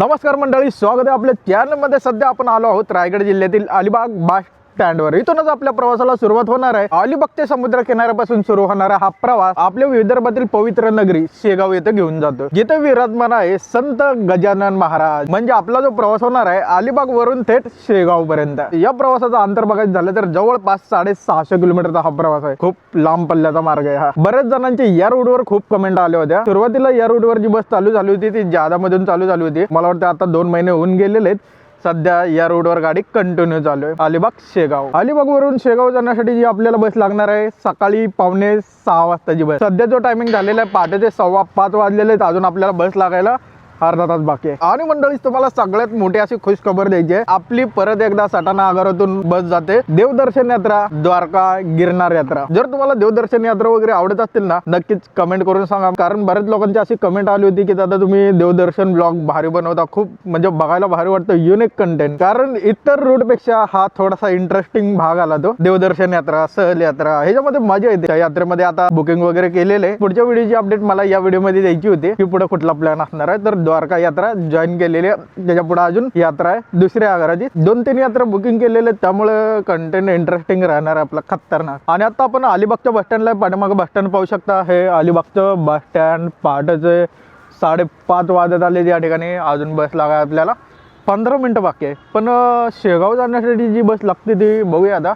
नमस्कार मंडळी स्वागत आहे आपल्या चॅनलमध्ये सध्या आपण आलो आहोत रायगड जिल्ह्यातील अलिबाग बास स्टँडवर इथूनच आपल्या प्रवासाला सुरुवात होणार आहे. अलिबाग ते समुद्र किनाऱ्यापासून सुरू होणारा हा प्रवास आपल्या विदर्भातील पवित्र नगरी शेगाव येथे घेऊन जातो. जिथे विराजमान आहे संत गजानन महाराज. म्हणजे आपला जो प्रवास होणार आहे अलिबाग वरून थेट शेगाव पर्यंत या प्रवासाचा अंतर बघायचं झालं तर जवळपास साडे सहाशे किलोमीटरचा हा प्रवास आहे. खूप लांब पल्ल्याचा मार्ग आहे हा. बऱ्याच जणांचे या रोडवर खूप कमेंट आल्या होत्या सुरुवातीला या रोडवर जी बस चालू झाली होती. ती जादा मधून चालू झाली होती. मला वाटतं आता दोन महिने होऊन गेलेले आहेत. सध्या या रोडवर गाडी कंटिन्यू चालू आहे. अलिबाग शेगाव. अलिबाग वरून शेगाव जाण्यासाठी जी आपल्याला बस लागणार आहे सकाळी पावणे सहा वाजताची बस. सध्या जो टायमिंग झालेला आहे पहाटेचे सव्वा पाच वाजलेले आहेत अजून आपल्याला बस लागायला अर्धा तास बाकी आहे. आणि मंडळी तुम्हाला सगळ्यात मोठी अशी खुश खबर द्यायची आहे. आपली परत एकदा सटाणा आगारातून बस जाते. देवदर्शन यात्रा द्वारका गिरनार यात्रा. जर तुम्हाला देवदर्शन यात्रा वगैरे आवडत असतील ना नक्कीच कमेंट करून सांगा. कारण बऱ्याच लोकांची अशी कमेंट आली होती की दादा तुम्ही देवदर्शन ब्लॉग भारी बनवता. खूप म्हणजे बघायला भारी वाटतं. युनिक कंटेंट कारण इतर रूटपेक्षा हा थोडासा इंटरेस्टिंग भाग आला तो. देवदर्शन यात्रा सहल यात्रा ह्याच्यामध्ये मजा येते. यात्रेमध्ये आता बुकिंग वगैरे केलेले. आहे. पुढच्या व्हिडिओची अपडेट मला या व्हिडिओमध्ये द्यायची होती. की पुढे कुठला प्लॅन असणार आहे. तर द्वारका यात्रा जॉईन केलेली आहे. त्याच्या पुढे अजून यात्रा आहे. दुसऱ्या आगाराची. दोन तीन यात्रा बुकिंग केलेले त्यामुळे कंटेंट इंटरेस्टिंग राहणार आहे आपला. खतरनाक. आणि आता आपण अलिबागच्या बस स्टँडला पाठीमागं बस स्टँड पाहू शकता. हे अलिबागचं बस स्टँड पहाटेचे साडेपाच वाजत आले या ठिकाणी. अजून बस लागाय आपल्याला. पंधरा मिनटं बाकी आहे. पण शेगाव जाण्यासाठी जी बस लागते ती बघूया आता.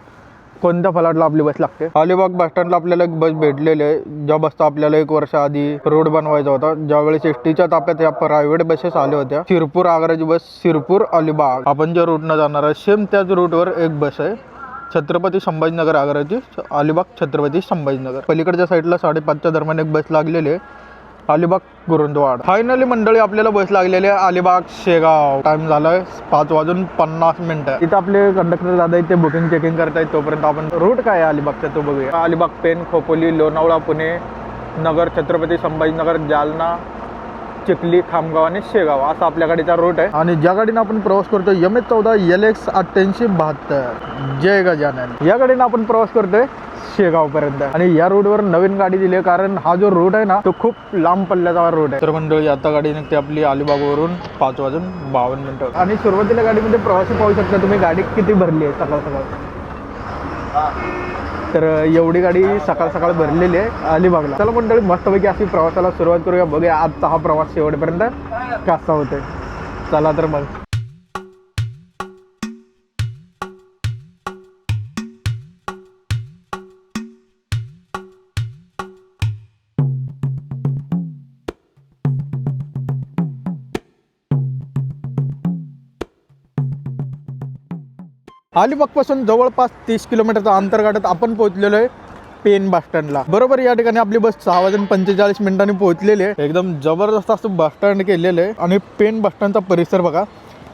कोणत्या फलाटला आपली बस लागते? अलिबाग बस स्टँडला आपल्याला एक बस भेटलेली आहे. ज्या बसचा आपल्याला एक वर्ष आधी रोड बनवायचा होता. ज्यावेळेस एसटीच्या ताप्यात या प्रायव्हेट बसेस आल्या होत्या. शिरपूर आग्राची बस शिरपूर अलिबाग. आपण ज्या रूटनं जाणार आहे सेम त्याच रूटवर एक बस आहे. छत्रपती संभाजीनगर आग्राची अलिबाग छत्रपती संभाजीनगर. पलीकडच्या साईडला साडेपाचच्या दरम्यान एक बस लागलेली आहे. अलिबाग गुरुंदवाड. फायनली मंडळी आपल्याला बस लागलेली आहे अलिबाग शेगाव. टाइम झालाय पाच वाजून पन्नास मिनिटं इथं आपले कंडक्टर दादा इथे बुकिंग चेकिंग करतायत. तोपर्यंत आपण रूट काय आहे अलिबागचा तो बघूया. अलिबाग पेन खोपोली लोणावळा पुणे नगर छत्रपती संभाजीनगर जालना चिखली खामगाव आणि शेगाव असा आपल्या गाडीचा रूट आहे. आणि ज्या गाडीनं आपण प्रवास करतो एम एच चौदा एल एक्स अठ्ठ्याऐंशी बहात्तर. जय गजानन. या गाडीनं आपण प्रवास करतोय शेगाव पर्यंत. आणि या रोडवर नवीन गाडी दिली आहे कारण हा जो रोड आहे ना तो खूप लांब पल्ल्याचा रोड आहे. तर मंडळी आता गाडी निघते आपली अलिबागवरून पाच वाजून बावन्न मिनिटं. आणि सुरुवातीला गाडीमध्ये प्रवासी पाहू शकता तुम्ही गाडी किती भरली आहे सकाळ सकाळ तर एवढी गाडी सकाळ सकाळ भरलेली आहे अलिबागला. चला मंडळी मस्तपैकी अशी प्रवासाला सुरुवात करूया. बघूया आजचा हा प्रवास शेवटपर्यंत कसा होतोय. चला तर मग. अलिबागपासून जवळपास तीस किलोमीटरचं अंतर गाठत आपण पोहोचलेलो आहे पेन बस स्टँडला. बरोबर या ठिकाणी आपली बस सहा वाजून पंचेचाळीस मिनिटांनी पोहोचलेली आहे. एकदम जबरदस्त असं बस स्टँड केलेलं आहे. आणि पेन बस स्टँडचा परिसर बघा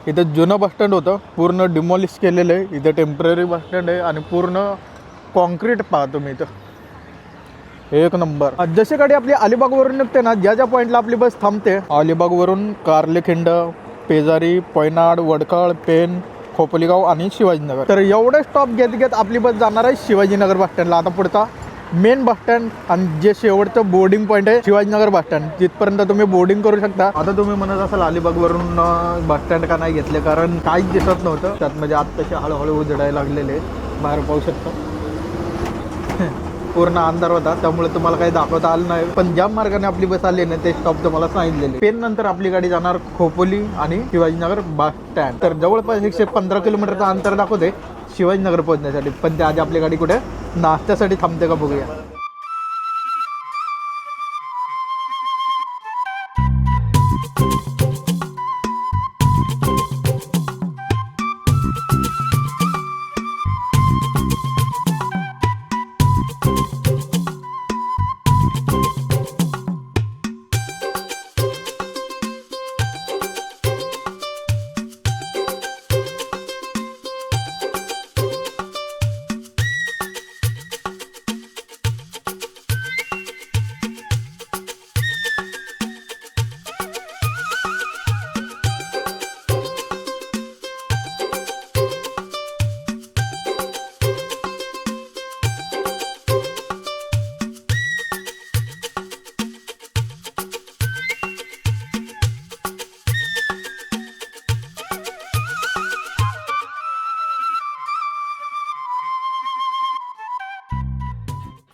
इथं जुनं बस स्टँड होतं. पूर्ण डिमॉलिश केलेलं आहे. इथं टेंपररी बस स्टँड आहे आणि पूर्ण कॉन्क्रीट पाहतो मी इथं. एक नंबर. जशी गाडी आपली अलिबागवरून निघते ना ज्या ज्या पॉईंटला आपली बस थांबते अलिबागवरून कारलेखिंड पेजारी पैनाड वडकाळ पेन खोपोलीगाव आणि शिवाजीनगर. तर एवढे स्टॉप घेत घेत आपली बस जाणार आहे शिवाजीनगर बस स्टँडला आता पुढचा मेन बस स्टँड आणि जे शेवटचं बोर्डिंग पॉईंट आहे शिवाजीनगर बस स्टँड जिथपर्यंत तुम्ही बोर्डिंग करू शकता. आता तुम्ही म्हणत असाल अलिबागवरून वरून बस स्टँड का नाही घेतले? कारण काहीच दिसत नव्हतं. त्यात म्हणजे आत तसे हळूहळू उजडायला लागलेले बाहेर पाहू शकता. पूर्ण अंधार होता त्यामुळे तुम्हाला काही दाखवता आलं नाही. पण ज्या मार्गाने आपली बस आली ना ते स्टॉप तुम्हाला सांगितलेले पेन नंतर आपली गाडी जाणार खोपोली आणि शिवाजीनगर बस स्टँड तर जवळपास एकशे पंधरा किलोमीटरचं अंतर दाखवते शिवाजीनगर पोहोचण्यासाठी. पण त्या आधी आपली गाडी कुठे? नाश्त्यासाठी थांबते का बघूया.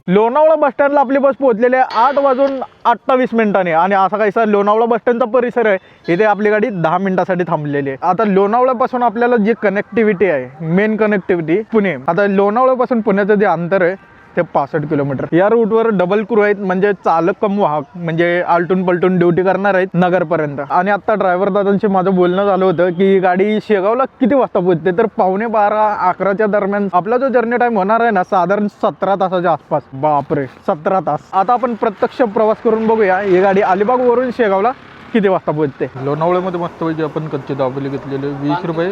लोणावळा बस स्टँडला आपली बस पोहोचलेली आहे आठ वाजून अठ्ठावीस मिनिटाने. आणि असा काहीसा लोणावळा बस स्टँडचा परिसर आहे. इथे आपली गाडी दहा मिनिटासाठी थांबलेली आहे. आता लोणावळ्यापासून आपल्याला जी कनेक्टिव्हिटी आहे मेन कनेक्टिव्हिटी पुणे. आता लोणावळ्यापासून पुण्याचं जे अंतर आहे ते पासष्ट किलोमीटर. या रूटवर डबल क्रू आहेत म्हणजे चालक कम वाहक म्हणजे आलटून पलटून ड्युटी करणार आहेत नगरपर्यंत. आणि आता ड्रायव्हर दादांशी माझं बोलणं झालं होतं की ही गाडी शेगावला किती वाजता पोहोचते? तर पावणे बारा अकराच्या दरम्यान. आपला जो जर्नी टाइम होणार आहे ना साधारण सतरा तासाच्या आसपास. बापरे सतरा तास. आता आपण प्रत्यक्ष प्रवास करून बघूया ही गाडी अलिबाग वरून शेगावला किती वाजता पोहोचते? लोणावळ्यामध्ये मस्त पैकी आपण कच्चे दाबोली घेतलेले वीस रुपये.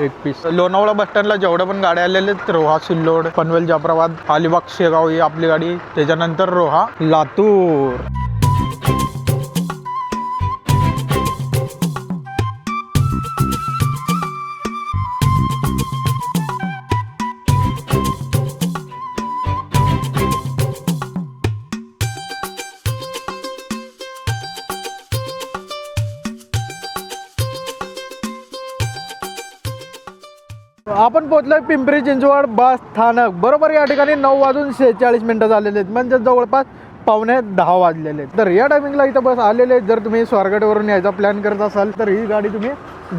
एक पीस लोणावळा बस स्टँडला जेवढ्या पण गाड्या आलेल्या आहेत रोहा सिल्लोड पनवेल जाफराबाद अलिबाग शेगाव ही आपली गाडी. त्याच्यानंतर रोहा लातूर. आपण पोहोचलोय पिंपरी चिंचवड बस स्थानक. बरोबर या ठिकाणी नऊ वाजून शेहेचाळीस मिनिटं झालेले आहेत. म्हणजे जवळपास पावणे दहा वाजलेले आहेत. तर या टायमिंगला इथं बस आलेले आहेत. जर तुम्ही स्वारगेटवरून यायचा प्लॅन करत असाल तर ही गाडी तुम्ही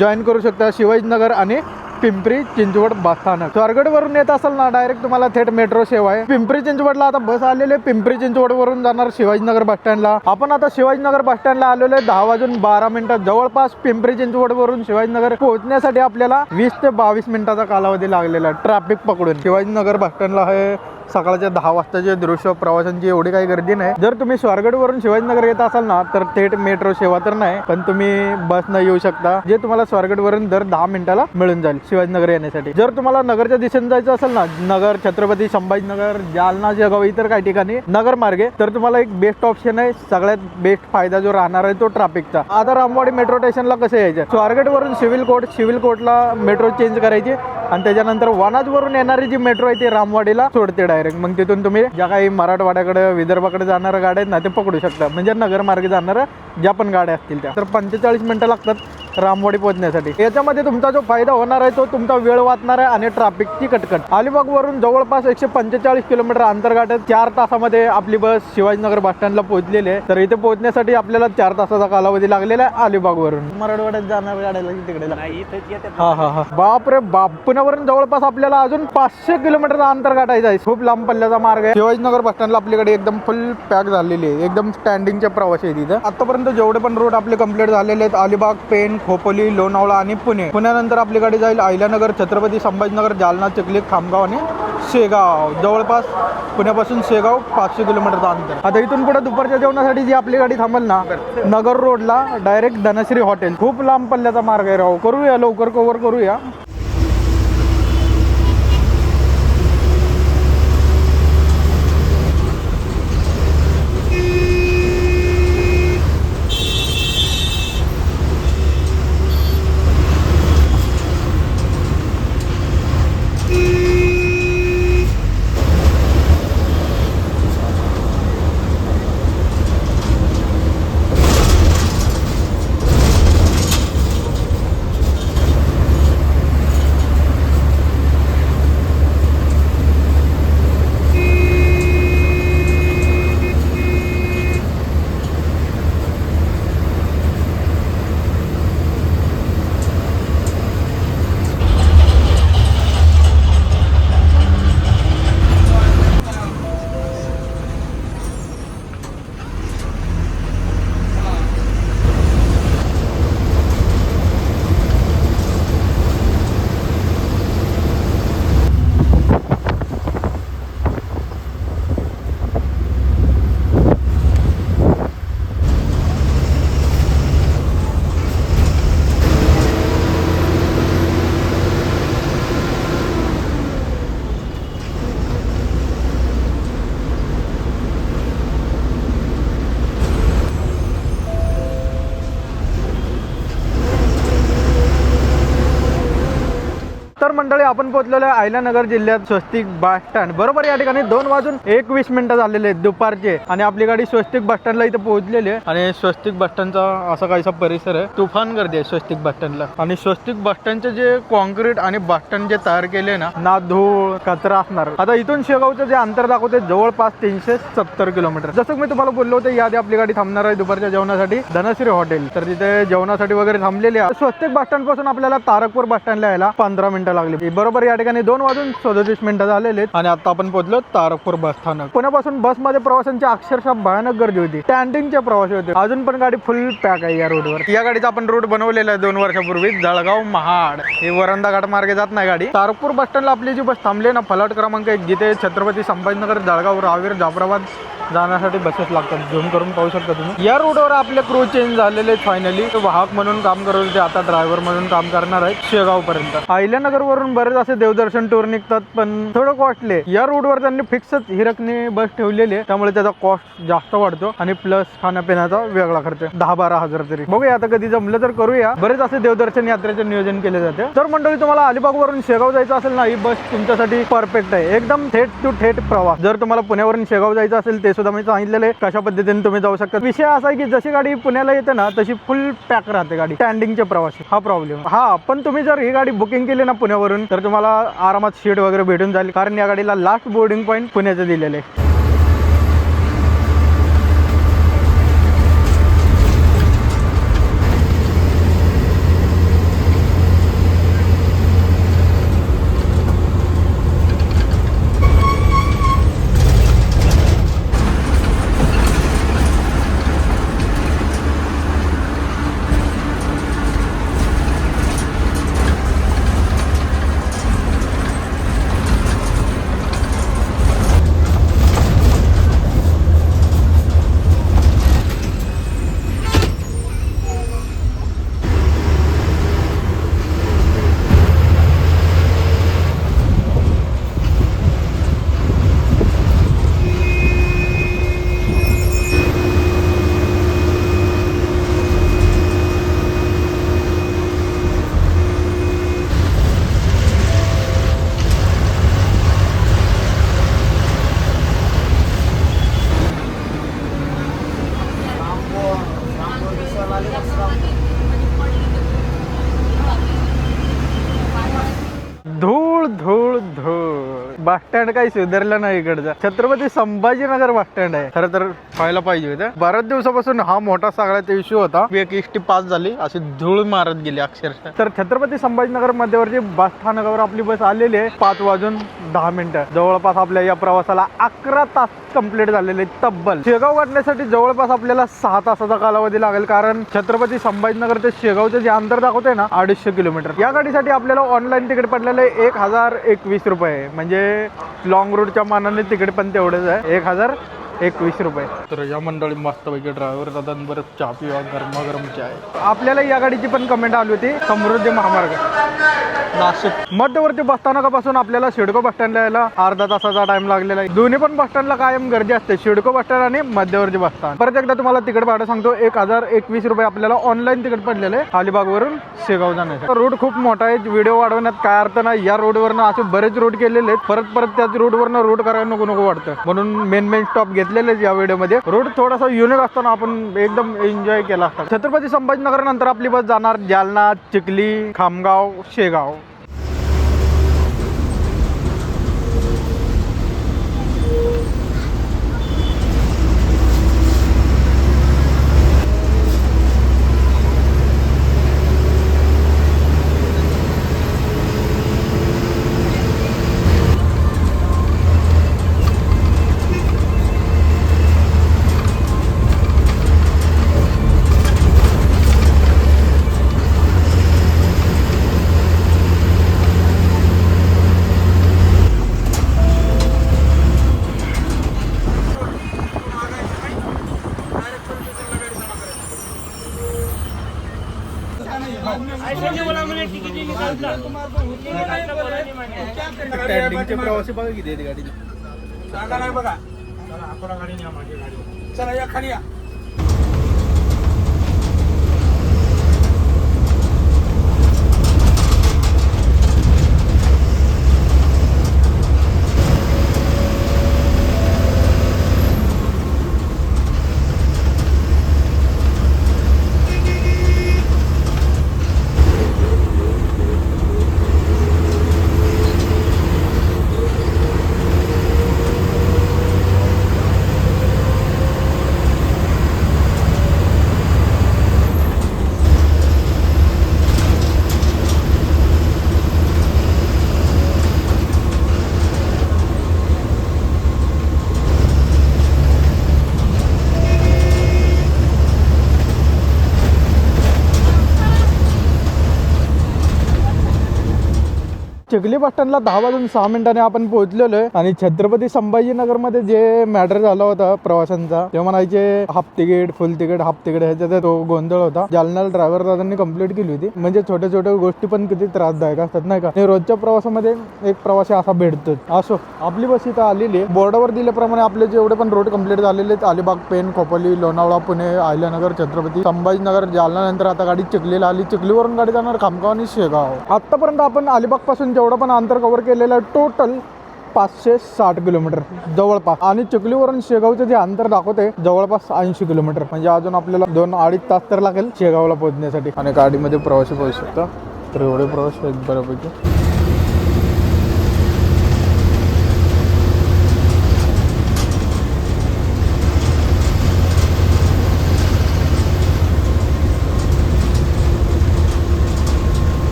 जॉईन करू शकता. शिवाजीनगर आणि पिंपरी चिंचवड बस स्थानक. स्वारगेटवरून येत असाल ना डायरेक्ट तुम्हाला थेट मेट्रो सेवा आहे. पिंपरी चिंचवडला आता बस आलेले आहे. पिंपरी चिंचवड वरून जाणार शिवाजीनगर बस स्टँडला आपण आता शिवाजीनगर बस स्टँडला आलेलो आहे. दहा वाजून बारा मिनिटं जवळपास पिंपरी चिंचवड वरून शिवाजीनगर पोहोचण्यासाठी आपल्याला वीस ते बावीस मिनिटाचा कालावधी लागलेला आहे. ट्रॅफिक पकडून. शिवाजीनगर बस स्टँडला हे सकाळच्या दहा वाजताचे दृश्य प्रवाशांची एवढी काही गर्दी नाही. जर तुम्ही स्वारगडवरून शिवाजीनगर येत असाल ना तर थेट मेट्रो सेवा तर नाही पण तुम्ही बसनं येऊ शकता जे तुम्हाला स्वारगडवरून दर दहा मिनिटाला मिळून जाईल शिवाजीनगर येण्यासाठी. जर तुम्हाला नगरच्या दिशेने जायचं असेल ना नगर छत्रपती संभाजीनगर जालना जगाव इतर काही ठिकाणी नगर मार्गे तर तुम्हाला एक बेस्ट ऑप्शन आहे. सगळ्यात बेस्ट फायदा जो राहणार आहे तो ट्रॅफिकचा आता रामवाडी मेट्रो स्टेशनला कसं यायचं? स्वारगडवरून सिव्हिल कोर्ट सिव्हिल कोर्टला मेट्रो चेंज करायची आणि त्याच्यानंतर वनाजवरून येणारी जी मेट्रो आहे ती रामवाडीला सोडते डायरेक्ट मग तिथून तुम्ही ज्या काही मराठवाड्याकडे विदर्भाकडे जाणाऱ्या गाड्या आहेत ना ते पकडू शकता. म्हणजे नगरमार्गे जाणाऱ्या ज्या पण गाड्या असतील त्या. तर पंचेचाळीस मिनिटं लागतात. रामवाडी पोहोचण्यासाठी. याच्यामध्ये तुमचा जो फायदा होणार आहे तो तुमचा वेळ वाचणार आहे आणि ट्रॅफिकची कटकट. अलिबाग वरून जवळपास एकशे पंचेचाळीस किलोमीटर अंतर गाठत चार तासामध्ये आपली बस शिवाजीनगर बस स्टँडला पोहोचलेली आहे. तर इथे पोहोचण्यासाठी आपल्याला चार तासाचा कालावधी लागलेला आहे अलिबाग वरून मराठवाड्यात जाणार गाड्याला तिकडे नाही इथंच येते. हा हा हा. बाप रे बाप. पुण्यावरून जवळपास आपल्याला अजून पाचशे किलोमीटरचा अंतर गाठायचं आहे खूप लांब पल्ल्याचा मार्ग आहे. शिवाजीनगर बस स्टँडला आपल्याकडे एकदम फुल पॅक झालेली आहे. एकदम स्टँडिंगचे प्रवासी आहे तिथं आतापर्यंत जेवढे पण रूट आपले कंप्लीट झालेले आहेत अलिबाग पेन खोपोली लोणावळा आणि पुणे. पुण्यानंतर आपली गाडी जाईल अहिल्यानगर छत्रपती संभाजीनगर जालना चिखली खामगाव आणि शेगाव. जवळपास पुण्यापासून शेगाव पाचशे किलोमीटरचा अंतर. आता इथून पुढे दुपारच्या जेवणासाठी जी आपली गाडी थांबेल ना नगर रोडला डायरेक्ट धनश्री हॉटेल खूप लांब पल्ल्याचा मार्ग आहे राव. करूया लवकर कव्हर करूया. आपण पोहोचलेलो आहे आयलानगर जिल्ह्यात स्वस्तिक बस स्टँड बरोबर या ठिकाणी दोन वाजून एकवीस मिनिटं झालेले आहेत दुपारचे. आणि आपली गाडी स्वस्तिक बस स्टँडला इथे पोहोचलेली आहे. आणि स्वस्तिक बस स्टँडचा असा काहीसा परिसर आहे. तुफान गर्दी आहे स्वस्तिक बस स्टँडला आणि स्वस्तिक बस स्टँडचे जे कॉन्क्रीट आणि बस स्टँड जे तयार केले ना ना धूळ कचरा असणार. आता इथून शेगावचं जे अंतर दाखवते जवळपास तीनशे सत्तर किलोमीटर. जसं मी तुम्हाला बोललो होतं याआधी आपली गाडी थांबणार आहे दुपारच्या जेवणासाठी. धनश्री हॉटेल तर तिथे जेवणासाठी वगैरे थांबलेली आहे. स्वस्तिक बस स्टँडपासून आपल्याला तारकपूर बस स्टँडला यायला पंधरा मिनिटं लागली. बरोबर या ठिकाणी दोन वाजून सदतीस मिनिटं झालेले आहेत. आणि आता आपण पोहोचलो तारकपूर बस स्थानक. पुण्यापासून बसमध्ये प्रवाशांची अक्षरशः भयानक गर्दी होती. स्टँडिंगचे प्रवासी होते. अजून पण गाडी फुल पॅक आहे या रोडवर या गाडीचा आपण रूट बनवलेला आहे दोन वर्षापूर्वी जळगाव महाड. हे वरंदा घाट मार्गे जात नाही गाडी. तारकपूर बस स्टँडला आपली जी बस थांबली ना फलाट क्रमांक एक जिथे छत्रपती संभाजीनगर जळगाव रावेर जाफराबाद जाण्यासाठी बसेस लागतात. झूम करून पाहू शकता तुम्ही. या रोडवर आपले क्रू चेंज झालेले आहेत फायनली वाहक म्हणून काम करत होते आता ड्रायव्हर म्हणून काम करणार आहेत शेगाव पर्यंत अहिल्यानगर वरून बरेच असे देवदर्शन टूर निघतात पण थोडं वाटले या रोडवर त्यांनी फिक्सच हिरकने बस ठेवलेली आहे त्यामुळे त्याचा कॉस्ट जास्त वाढतो आणि प्लस खाण्यापिण्याचा वेगळा खर्च दहा बारा हजार तरी. बघूया आता कधी जमलं तर करूया. बरेच असे देवदर्शन यात्रेचे नियोजन केले जाते. तर मंडळी तुम्हाला अलिबाग वरून शेगाव जायचं असेल ना ही बस तुमच्यासाठी परफेक्ट आहे. एकदम थेट टू थेट प्रवास. जर तुम्हाला पुण्यावरून शेगाव जायचं असेल ते सुद्धा मी सांगितलेलं आहे कशा पद्धतीने तुम्ही जाऊ शकता. विषय असा आहे की जशी गाडी पुण्याला येते ना तशी फुल पॅक राहते गाडी. स्टँडिंगचे प्रवासी. हा प्रॉब्लेम हा पण तुम्ही जर ही गाडी बुकिंग केली ना पुण्यावरून तर तुम्हाला आरामात सीट वगैरे भेटून जाईल. कारण या गाडीला लास्ट बोर्डिंग पॉईंट पुण्याचं दिलेलं आहे धूळ धूळ धूळ बस स्टँड काही सुधारलं नाही इकडचं. छत्रपती संभाजीनगर बस स्टँड आहे खरं तर व्हायला पाहिजे होतं. बऱ्याच दिवसापासून हा मोठा सगळ्यात इश्यू होता. एक एसटी पास झाली अशी धूळ मारत गेली अक्षरशः. तर छत्रपती संभाजीनगर मध्यवर्ती बस स्थानकावर आपली बस आलेली आहे. पाच वाजून दहा मिनिटं. जवळपास आपल्या या प्रवासाला अकरा तास कंप्लीट झालेले तब्बल. शेगाव गाठण्यासाठी जवळपास आपल्याला सहा तासाचा कालावधी लागेल कारण छत्रपती संभाजीनगर ते शेगावचं जे अंतर दाखवते ना अडीचशे किलोमीटर. या गाडीसाठी आपल्याला ऑनलाईन तिकीट पडलेलं आहे एक हजार एकवीस रुपये. म्हणजे लॉंग रूटच्या मानाने तिकीट पण तेवढंच आहे. एक हजार एकवीस रुपये. तर या मंडळी मस्तपैकी ड्रायव्हर दादा बरं चहा पिवा गरमागरम चाय आपल्याला या गाडीची पण कमेंट आली होती समृद्धी महामार्ग. नाशिक. मध्यवर्ती बस स्थानकापासून आपल्याला शिडको बस स्टँडला यायला अर्धा तासाचा टाइम लागलेला आहे. दोन्ही पण बस स्टँडला कायम गर्दी असते शिडको बस स्टँड आणि मध्यवर्ती बस स्टँड परत एकदा तुम्हाला तिकीट भाडं सांगतो एक हजार एकवीस रुपये आपल्याला ऑनलाईन तिकीट पडलेले आहे अलिबाग वरून शेगाव जाण्याचं रूट खूप मोठा आहे व्हिडिओ वाढवण्यात काय अर्थ नाही. या रोडवरनं असे बरेच रूट केलेले आहेत परत परत त्याच रूटवरनं रूट करायला नको नको वाटतं. म्हणून मेन मेन स्टॉप घेतलेले घेतलेलेच या व्हिडिओमध्ये. रोड थोडासा युनिक असताना आपण एकदम एन्जॉय केला असता. छत्रपती संभाजीनगर नंतर आपली बस जाणार जालना चिखली खामगाव शेगाव. किती गाडी सांगा नाही बघा. चला आपण गाडी न्या माझी गाडी चला या खाली या. चिखली बस स्टँडला दहा वाजून सहा मिनिटांनी आपण पोहोचलेलो आहे आणि छत्रपती संभाजीनगरमध्ये जे मॅटर झाला होता प्रवाशांचा ते म्हणायचे half ticket full ticket half ticket ह्याच्यात तो गोंधळ होता. जालन्याला ड्रायव्हर दादांनी कंप्लीट केली होती. म्हणजे छोट्या छोट्या गोष्टी पण किती त्रासदायक असतात नाही का? आणि रोजच्या प्रवासामध्ये एक प्रवासी असा भेटतो असो आपली बस इथं आलेली आहे. बोर्डावर दिल्याप्रमाणे आपले जेवढे पण रोड कंप्लीट झालेले आहेत. अलिबाग पेन खोपोली लोणावळा पुणे अहिल्यानगर छत्रपती संभाजीनगर जालना नंतर आता गाडी चिखलीला आली. चिखलीवरून गाडी जाणार खामगाव आणि शेगाव. आतापर्यंत आपण अलिबागपासून एवढं पण अंतर कव्हर केलेलं आहे. टोटल पाचशे साठ किलोमीटर जवळपास. आणि चिखलीवरून शेगावचं जे अंतर दाखवते जवळपास ऐंशी किलोमीटर म्हणजे अजून आपल्याला दोन अडीच तास तर लागेल शेगावला पोहोचण्यासाठी. आणि गाडीमध्ये प्रवासी पोहोचू शकता. तर एवढे प्रवास आहेत बऱ्यापैकी.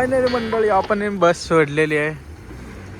फायनली मंडळी आपण बस सोडलेली आहे.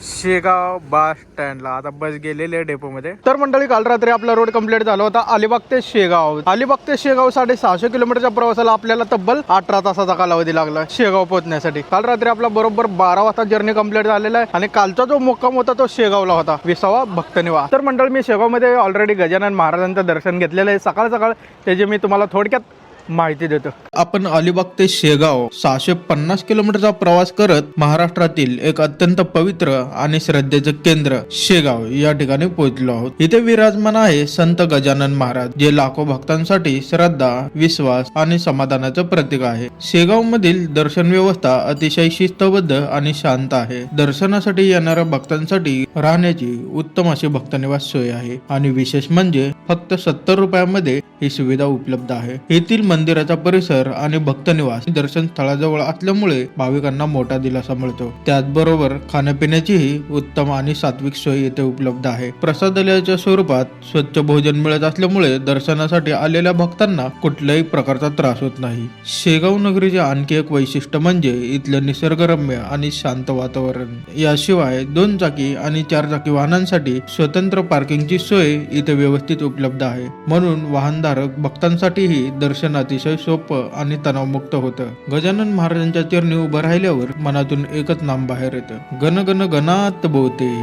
शेगाव बस स्टँडला आता बस गेलेली आहे डेपोमध्ये तर मंडळी काल रात्री आपला रोड कंप्लीट झाला होता अलिबाग ते शेगाव. अलिबाग ते शेगाव साडे सहाशे किलोमीटरच्या प्रवासाला आपल्याला तब्बल अठरा तासाचा कालावधी लागला शेगाव पोहोचण्यासाठी. काल रात्री आपला बरोबर बारा वाजता जर्नी कंप्लीट झालेला आहे आणि कालचा जो मुक्काम होता तो शेगावला होता. विसावा भक्तनिवास. तर मंडळ मी शेगावमध्ये ऑलरेडी गजानन महाराजांचं दर्शन घेतलेलं आहे. सकाळ सकाळ त्याचे मी तुम्हाला थोडक्यात माहिती देतो. आपण अलिबाग ते शेगाव सहाशे पन्नास किलोमीटरचा प्रवास करत महाराष्ट्रातील एक अत्यंत पवित्र आणि श्रद्धेचं केंद्र शेगाव या ठिकाणी पोहोचलो आहोत. इथे विराजमान आहे संत गजानन महाराज जे लाखो भक्तांसाठी श्रद्धा विश्वास आणि समाधानाचं प्रतीक आहे. शेगाव मधील दर्शन व्यवस्था अतिशय शिस्तबद्ध आणि शांत आहे. दर्शनासाठी येणाऱ्या भक्तांसाठी राहण्याची उत्तम अशी भक्तनिवास सोय आहे. आणि विशेष म्हणजे फक्त सत्तर रुपयामध्ये ही सुविधा उपलब्ध आहे. येथील मंदिराचा परिसर आणि भक्तनिवास दर्शन स्थळाजवळ असल्यामुळे भाविकांना मोठा दिलासा मिळतो. त्याचबरोबर खाण्यापिण्याचीही उत्तम आणि सात्विक सोय येथे उपलब्ध आहे. प्रसादालयाच्या स्वरूपात स्वच्छ भोजन मिळत असल्यामुळे दर्शनासाठी आलेल्या भक्तांना कुठल्याही प्रकारचा त्रास होत नाही. शेगाव नगरीचे आणखी एक वैशिष्ट्य म्हणजे इथलं निसर्गरम्य आणि शांत वातावरण. याशिवाय दोन चाकी आणि चार चाकी वाहनांसाठी स्वतंत्र पार्किंगची सोय इथे व्यवस्थित उपलब्ध आहे. म्हणून वाहनधारक भक्तांसाठीही दर्शन अतिशय सोपं आणि तणावमुक्त होतं. गजानन महाराजांच्या चरणी उभं राहिल्यावर मनातून एकच नाम बाहेर येतं. गण गण गणात बोते.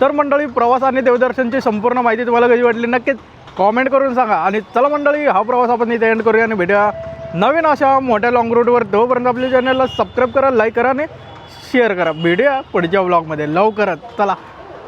तर मंडळी प्रवास आणि देवदर्शनची संपूर्ण माहिती तुम्हाला कशी वाटली नक्कीच कॉमेंट करून सांगा. आणि चला मंडळी हा प्रवास आपण इथे एंड करूया आणि भेटूया नवीन अशा मोठ्या लॉंग रूटवर तोपर्यंत आपल्या चॅनलला सबस्क्राईब करा लाईक करा आणि शेअर करा. भेटूया पुढच्या ब्लॉगमध्ये लवकरच. चला.